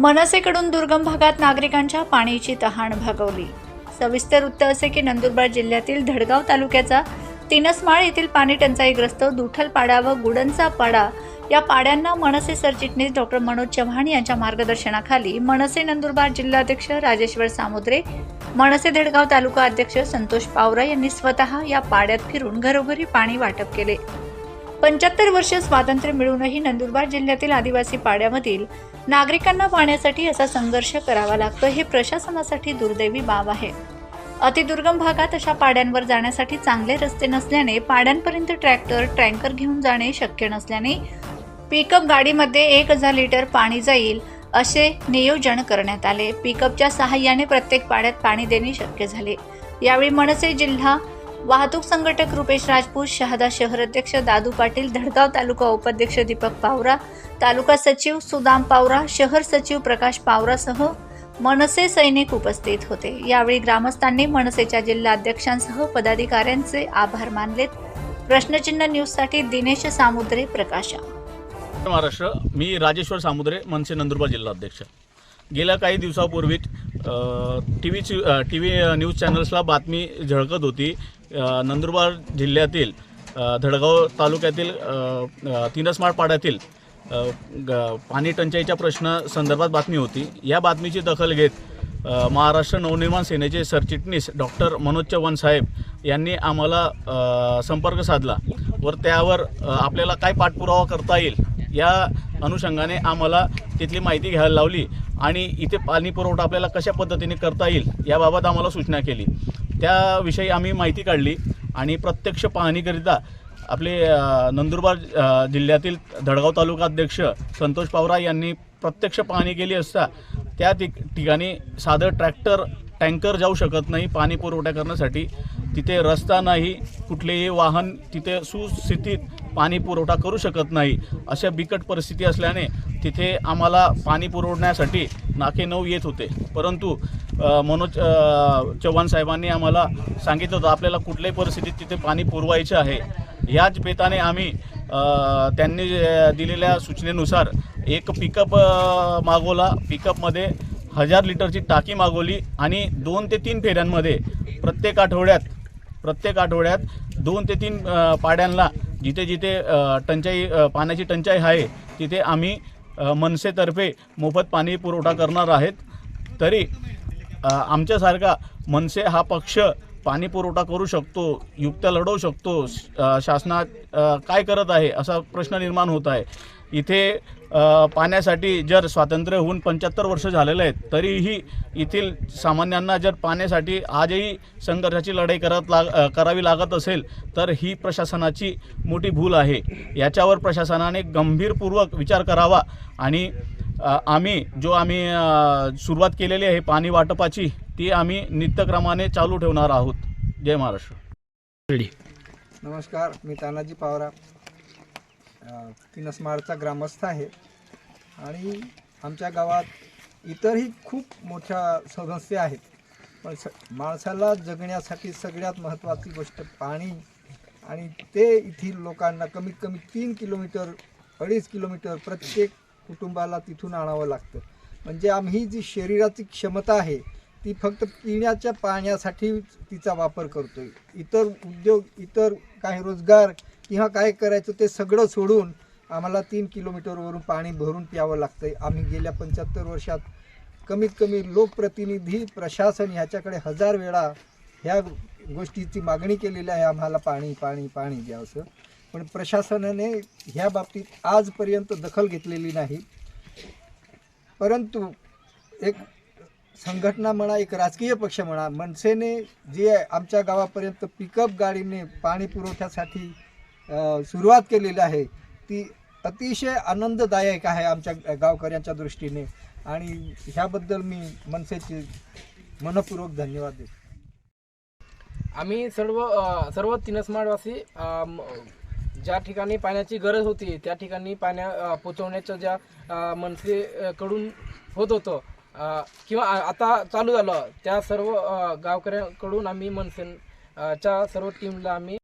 मनसेकडून दुर्गम भागात नागरिकांच्या पाण्याची तहान भागवली. सविस्तर वृत्त असे की नंदुरबार जिल्ह्यातील धडगाव तालुक्याचा तिनसमाळ येथील पाणी टंचाईग्रस्त दुठल पाडा व गुडनचा पाडा या पाड्यांना मनसे सरचिटणीस डॉक्टर मनोज चव्हाण यांच्या मार्गदर्शनाखाली मनसे नंदुरबार जिल्हाध्यक्ष राजेश्वर सामुद्रे मनसे धडगाव तालुका अध्यक्ष संतोष पावरा यांनी स्वतः या पाड्यात फिरून घरोघरी पाणी वाटप केले. पंच्याहत्तर वर्ष स्वातंत्र्य मिळूनही नंदुरबार जिल्ह्यातील आदिवासी पाड्यामधील नागरिकांना पाण्यासाठी असा संघर्ष करावा लागतो हे प्रशासनासाठी दुर्दैवी बाब आहे. अतिदुर्गम भागात अशा पाड्यांवर जाण्यासाठी चांगले रस्ते नसल्याने पाड्यांपर्यंत ट्रॅक्टर टँकर घेऊन जाणे शक्य नसल्याने पिकअप गाडीमध्ये एक हजार लिटर पाणी जाईल असे नियोजन करण्यात आले. पिकअपच्या सहाय्याने प्रत्येक पाड्यात पाणी देणे शक्य झाले. यावेळी मनसे जिल्हा वाहतूक संघटक रुपेश राजपूत शहादा शहर अध्यक्ष दादू पाटील धडगाव तालुका उपाध्यक्ष दीपक पावरा तालुका सचिव सुदाम पावरा शहर सचिव प्रकाश पावरासह मनसे सैनिक उपस्थित होते. यावेळी ग्रामस्थांनी मनसेच्या जिल्हाध्यक्षांसह पदाधिकाऱ्यांचे आभार मानलेत. प्रश्नचिन्ह न्यूजसाठी दिनेश सामुद्रे प्रकाशा. महाराष्ट्र मी राजेश्वर सामुद्रे मनसे नंदुरबार जिल्हाध्यक्ष. गेल्या काही दिवसापूर्वीच T V T V news चॅनल्सला बातमी झळकत होती. नंदुरबार जिल्ह्यातील धडगाव तालुक्यातील तिनसमाळ पाड्यातील ग- पाणी टंचाईच्या प्रश्न संदर्भात बातमी होती. या बातमीची दखल घेत महाराष्ट्र नवनिर्माण सेनेचे सरचिटणीस डॉक्टर मनोज चव्हाण साहेब यांनी आम्हाला संपर्क साधला वर त्यावर आपल्याला काय पाठपुरावा करता येईल या अनुषंगाने आम्हाला तिथली माहिती घ्यायला लावली आणि इथे पाणी पुरवठा आपल्याला कशा पद्धतीने करता येईल याबाबत आम्हाला सूचना केली. त्याविषयी आम्ही माहिती काढली आणि प्रत्यक्ष पाहणीकरिता आपले नंदुरबार जिल्ह्यातील धडगाव तालुका अध्यक्ष संतोष पावरा यांनी प्रत्यक्ष पाहणी केली असता त्या ठिक ठिकाणी साधं ट्रॅक्टर टँकर जाऊ शकत नाही पाणी पुरवठा करण्यासाठी. तिथे रस्ता नाही कुठलेही वाहन तिथे सुस्थितीत पाणी पुरवठा करू शकत नाही अशा बिकट परिस्थिती असल्याने तिथे आम्हाला पाणी पुरवण्यासाठी नाके नऊ येत होते. परंतु मनोज चव्हाण साहेबांनी आम्हाला सांगितलं होतं आपल्याला कुठल्याही परिस्थितीत तिथे पाणी पुरवायचे आहे. याच बेताने आम्ही त्यांनी दिलेल्या सूचनेनुसार एक पिकअप मागवला. पिकअपमध्ये हजार लिटरची टाकी मागवली आणि दोन ते तीन फेऱ्यांमध्ये प्रत्येक आठवड्यात प्रत्येक आठवड्यात दोन ते तीन पाड्यांना जिथे जिथे टंचाई पाण्याची टंचाई आहे तिथे आम्ही मनसेतर्फे मोफत पाणी पुरवठा करणार आहेत. तरी आमच्यासारखा मनसे हा पक्ष पाणी पुरवठा करू शकतो युक्त्या लढवू शकतो. शासनात काय करत आहे असा प्रश्न निर्माण होत आहे. इथे पाण्यासाठी जर स्वातंत्र्य होऊन पंच्याहत्तर वर्ष झालेले आहेत तरीही येथील सामान्यांना जर पाण्यासाठी आजही संघर्षाची लढाई करत लाग करावी लागत असेल तर ही प्रशासनाची मोठी भूल आहे. याच्यावर प्रशासनाने गंभीरपूर्वक विचार करावा आणि आम्ही जो आम्ही सुरुवात केलेली आहे पाणी वाटपाची ती आम्ही नित्यक्रमाने चालू ठेवणार आहोत. जय महाराष्ट्र. नमस्कार मी तानाजी पावरा. किनसमारचा तिनसमाळचा ग्रामस्थ आहे. आणि आमच्या गावात इतरही खूप मोठ्या समस्या आहेत. पण स माणसाला जगण्यासाठी सगळ्यात महत्त्वाची गोष्ट पाणी आणि ते येथील लोकांना कमीत कमी तीन किलोमीटर अडीच किलोमीटर प्रत्येक कुटुंबाला तिथून आणावं लागतं. म्हणजे आम्ही जी शरीराची क्षमता आहे ती फक्त पिण्याच्या पाण्यासाठी तिचा वापर करतोय. इतर उद्योग इतर काही रोजगार किंवा काय करायचं ते सगळं सोडून आम्हाला तीन किलोमीटरवरून पाणी भरून प्यावं लागतंय. आम्ही गेल्या पंच्याहत्तर वर्षात कमीत कमी लोकप्रतिनिधी प्रशासन ह्याच्याकडे हजार वेळा ह्या गोष्टीची मागणी केलेली आहे. आम्हाला पाणी पाणी पाणी द्यावंसं. पण प्रशासनाने ह्या बाबतीत आजपर्यंत दखल घेतलेली नाही. परंतु एक संघटना म्हणा एक राजकीय पक्ष म्हणा मनसेने जे आमच्या गावापर्यंत पिकअप गाडीने पाणी पुरवठ्यासाठी सुरुवात केलेली आहे. ती अतिशय आनंददायक आहे आमच्या गावकऱ्यांच्या दृष्टीने. आणि ह्याबद्दल मी मनसेचे मनपूर्वक धन्यवाद देतो. आम्ही सर्व सर्व तिनसमाडवासी म- ज्या ठिकाणी पाण्याची गरज होती त्या ठिकाणी पाण्या पोचवण्याचं ज्या मनसेकडून होत होतं किंवा आता चालू झालं त्या सर्व गावकऱ्यांकडून आम्ही मनसे च्या सर्व टीमला आम्ही